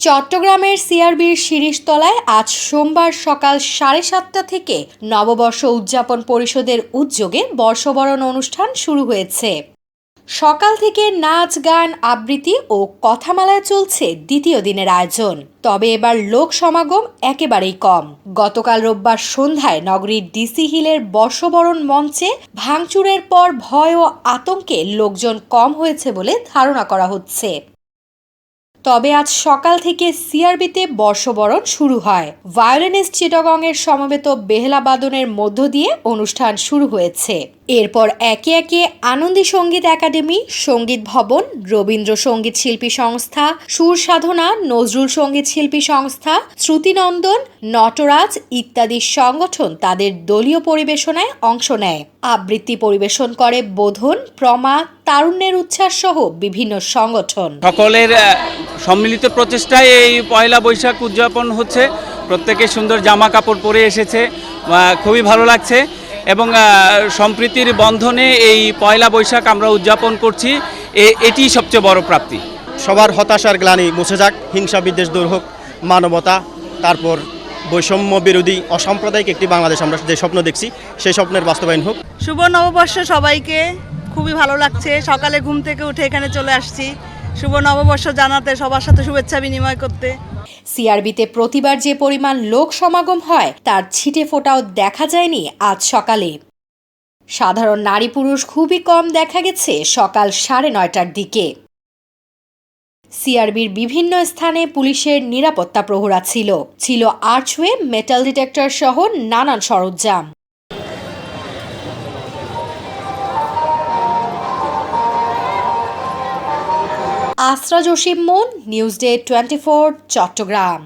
চট্টগ্রামের সিআরবির শিরিষতলায় আজ সোমবার সকাল সাড়ে সাতটা থেকে নববর্ষ উদযাপন পরিষদের উদ্যোগে বর্ষবরণ অনুষ্ঠান শুরু হয়েছে। সকাল থেকে নাচ, গান, আবৃত্তি ও কথামালায় চলছে দ্বিতীয় দিনের আয়োজন। তবে এবার লোক সমাগম একেবারেই কম। গতকাল রোববার সন্ধ্যায় নগরীর ডিসি হিলের বর্ষবরণ মঞ্চে ভাঙচুরের পর ভয় ও আতঙ্কে লোকজন কম হয়েছে বলে ধারণা করা হচ্ছে। তবে আজ সকাল থেকে সিআরবিতে বর্ষবরণ শুরু হয়। ভায়োলিনিস্ট চিটাগংয়ের সমবেত বেহলা বাদনের মধ্য দিয়ে অনুষ্ঠান শুরু হয়েছে। এরপর একে একে আনন্দী সংগীত একাডেমি, সংগীত ভবন রবীন্দ্র সংগীত শিল্পী সংস্থা সুর সাধনা নজরুল সংগীত শিল্পী সংস্থা, শ্রুতিনন্দন, নটরাজ ইত্যাদি সংগঠন তাদের দলীয় পরিবেশনায় অংশ নেয়। আবৃত্তি পরিবেশন করে বোধন, প্রমা, তারুণ্যের উচ্ছ্বাস সহ বিভিন্ন সংগঠন। সকলের সম্মিলিত প্রচেষ্টায় এই পয়লা বৈশাখ উদযাপন হচ্ছে। প্রত্যেকে সুন্দর জামা কাপড় পরে এসেছে। খুবই ভালো লাগছে। এবং সম্প্রীতির বন্ধনে এই পয়লা বৈশাখ আমরা উদযাপন করছি। এ- এটি সবচেয়ে বড় প্রাপ্তি। সবার হতাশার গ্লানি মুছে যাক হিংসা বিদ্বেষ দূর হোক মানবতা তারপর বৈষম্য বিরোধী অসাম্প্রদায়িক একটি বাংলাদেশ আমরা যে স্বপ্ন দেখছি সেই স্বপ্নের বাস্তবায়ন হোক। শুভ নববর্ষ সবাইকে খুবই ভালো লাগছে। সকালে ঘুম থেকে উঠে এখানে চলে আসছি। শুভ নববর্ষ জানাতে সবার সাথে শুভেচ্ছা বিনিময় করতে। সিআরবিতে প্রতিবার যে পরিমাণ লোক সমাগম হয়, তার ছিটে ফোটাও দেখা যায়নি আজ সকালে। সাধারণ নারী পুরুষ খুবই কম দেখা গেছে সকাল সাড়ে নয়টার দিকে। সিআরবির বিভিন্ন স্থানে পুলিশের নিরাপত্তা প্রহরা ছিল। ছিল আর্চওয়ে, মেটাল ডিটেক্টর সহ নানান সরঞ্জাম। আসরা জসিম মন news day twenty four Chattogram.